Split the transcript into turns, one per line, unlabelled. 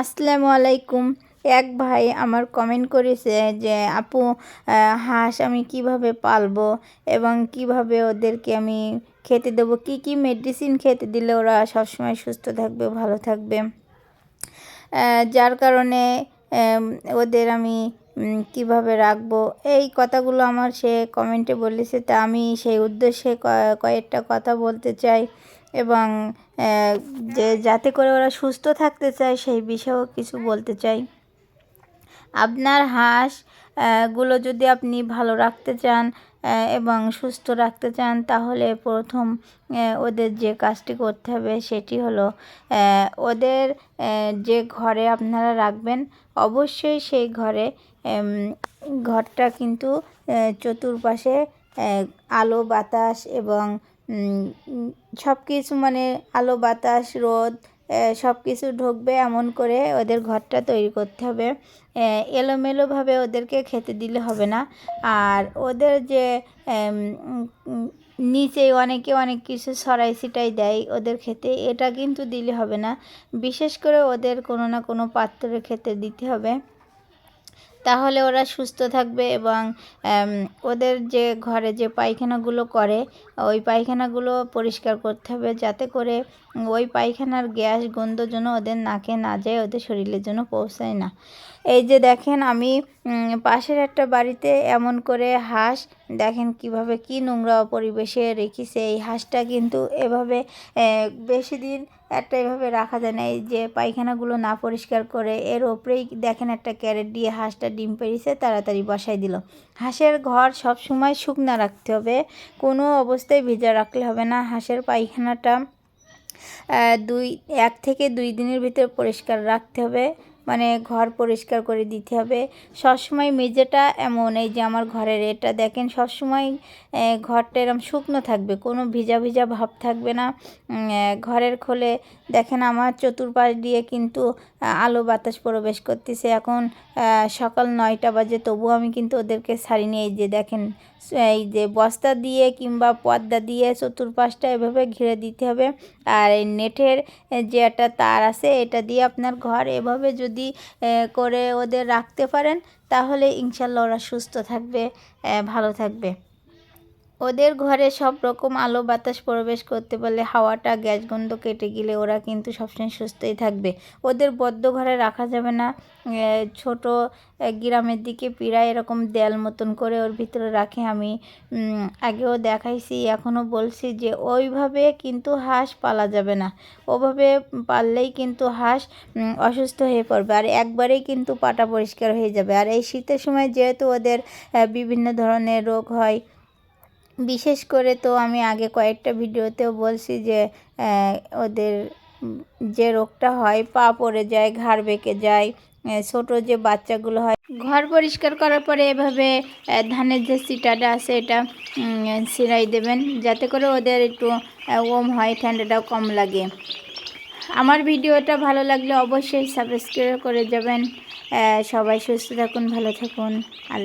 আসসালামু আলাইকুম। এক ভাই আমার কমেন্ট করেছে যে, আপু হাঁস আমি কীভাবে পালবো এবং কীভাবে ওদেরকে আমি খেতে দেবো? কি কি মেডিসিন খেতে দিলে ওরা সবসময় সুস্থ থাকবে, ভালো থাকবে? যার কারণে ওদের আমি কীভাবে রাখব? এই কথাগুলো আমার সে কমেন্টে বলেছে। তা আমি সেই উদ্দেশ্যে কয়েকটা কথা বলতে চাই। এবং যে যাতে করে ওরা সুস্থ থাকতে চায় সেই বিষয়েও কিছু বলতে চাই। আপনার হাঁসগুলো যদি আপনি ভালো রাখতে চান এবং সুস্থ রাখতে চান, তাহলে প্রথম ওদের যে কাজটি করতে হবে সেটি হলো ওদের যে ঘরে আপনারা রাখবেন, অবশ্যই সেই ঘরে ঘরটা কিন্তু চতুর্পাশে আলো, বাতাস এবং সব কিছু মানে আলো, বাতাস, রোদ সব কিছু ঢুকবে এমন করে ওদের ঘরটা তৈরি করতে হবে। এলোমেলোভাবে ওদেরকে খেতে দিলে হবে না। আর ওদের যে নিচে অনেকে অনেক কিছু সরাই ছিটাই দেয় ওদের খেতে, এটা কিন্তু দিলে হবে না। বিশেষ করে ওদের কোনো না কোনো পাত্রে খেতে দিতে হবে। তাহলে ওরা সুস্থ থাকবে এবং ওদের যে ঘরে যে পায়খানাগুলো করে, ওই পায়খানাগুলো পরিষ্কার করতে হবে যাতে করে ওই পায়খানার গ্যাস গন্ধ যেন ওদের নাকে না যায়, ওদের শরীরের জন্য পৌঁছায় না। এই যে দেখেন আমি পাশের একটা বাড়িতে এমন করে হাঁস দেখেন কীভাবে কি নোংরা পরিবেশে রেখেছে। এই হাঁসটা কিন্তু এভাবে বেশি দিন একটা এভাবে রাখা যায় না। এই যে পায়খানাগুলো না পরিষ্কার করে এর ওপরেই দেখেন একটা ক্যারেট দিয়ে হাঁসটা ডিম পেরিছে তাড়াতাড়ি বসাই দিল। হাঁসের ঘর সব সময় শুকনা রাখতে হবে, কোনো অবস্থায় ভিজা রাখলে হবে না। হাঁসের পায়খানাটা দুই, এক থেকে দুই দিনের ভিতরে পরিষ্কার রাখতে হবে। মানে ঘর পরিষ্কার করে দিতে হবে। সবসময় মেঝেটা এমন, এই যে আমার ঘরের এটা দেখেন, সবসময় ঘরটা এরম শুকনো থাকবে, কোনো ভিজা ভিজা ভাব থাকবে না। ঘরের খোলে দেখেন আমার চতুর্পাশ দিয়ে কিন্তু আলো বাতাস প্রবেশ করতেছে। এখন সকাল নয়টা বাজে, তবুও আমি কিন্তু ওদেরকে ছাড়িনি। এই যে দেখেন এই যে বস্তা দিয়ে কিংবা পর্দা দিয়ে চতুর্পাশটা এভাবে ঘিরে দিতে হবে। আর এই নেটের যে একটা তার আছে, এটা দিয়ে আপনার ঘর এভাবে যদি আহ, করে ওদের রাখতে পারেন তাহলে ইনশাল্লাহ ওরা সুস্থ থাকবে ভালো থাকবে। ওদের ঘরে সব রকম আলো বাতাস প্রবেশ করতে পারলে হাওয়াটা গ্যাস গন্ধ কেটে গেলে ওরা কিন্তু সবসময় সুস্থই থাকবে। ওদের বদ্ধ ঘরে রাখা যাবে না। ছোট গ্রামের দিকে পিড়ায় এরকম দেয়াল মতন করে ওর ভিতরে রাখে। আমি আগেও দেখাইছি, এখনও বলছি যে ওইভাবে কিন্তু হাঁস পালা যাবে না। ওভাবে পারলেই কিন্তু হাঁস অসুস্থ হয়ে পড়বে আর একবারেই কিন্তু পাটা পরিষ্কার হয়ে যাবে। আর এই শীতের সময় যেহেতু ওদের বিভিন্ন ধরনের রোগ হয় বিশেষ করে তো আমি আগে কয়েকটা ভিডিওতেও বলছি যে ওদের যে রোগটা হয়, পা পড়ে যায়, ঘাড় বেঁকে যায় ছোট যে বাচ্চাগুলো হয়, ঘর পরিষ্কার করার পরে এভাবে ধানের যে সিটাটা আছে, এটা ছিঁড়াই দেবেন। যাতে করে ওদের একটু ওম হয়, ঠান্ডাটাও কম লাগে। আমার ভিডিওটা ভালো লাগলে অবশ্যই সাবস্ক্রাইব করে যাবেন। সবাই সুস্থ থাকুন, ভালো থাকুন। আল্লাহ